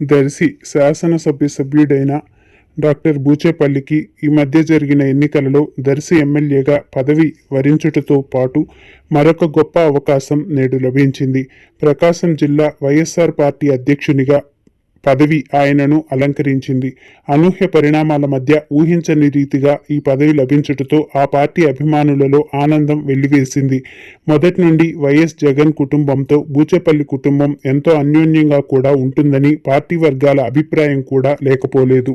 దర్శి శాసనసభ్య సభ్యుడైన డాక్టర్ బూచేపల్లికి ఈ మధ్య జరిగిన ఎన్నికలలో దర్శి ఎమ్మెల్యేగా పదవి వరించుటతో పాటు మరొక గొప్ప అవకాశం నేడు లభించింది. ప్రకాశం జిల్లా వైఎస్ఆర్ పార్టీ అధ్యక్షునిగా పదవి ఆయనను అలంకరించింది. అనూహ్య పరిణామాల మధ్య ఊహించని రీతిగా ఈ పదవి లభించుటతో ఆ పార్టీ అభిమానులలో ఆనందం వెల్లివేసింది. మొదటి నుండి వైఎస్ జగన్ కుటుంబంతో బూచేపల్లి కుటుంబం ఎంతో అన్యోన్యంగా కూడా ఉంటుందని పార్టీ వర్గాల అభిప్రాయం కూడా లేకపోలేదు.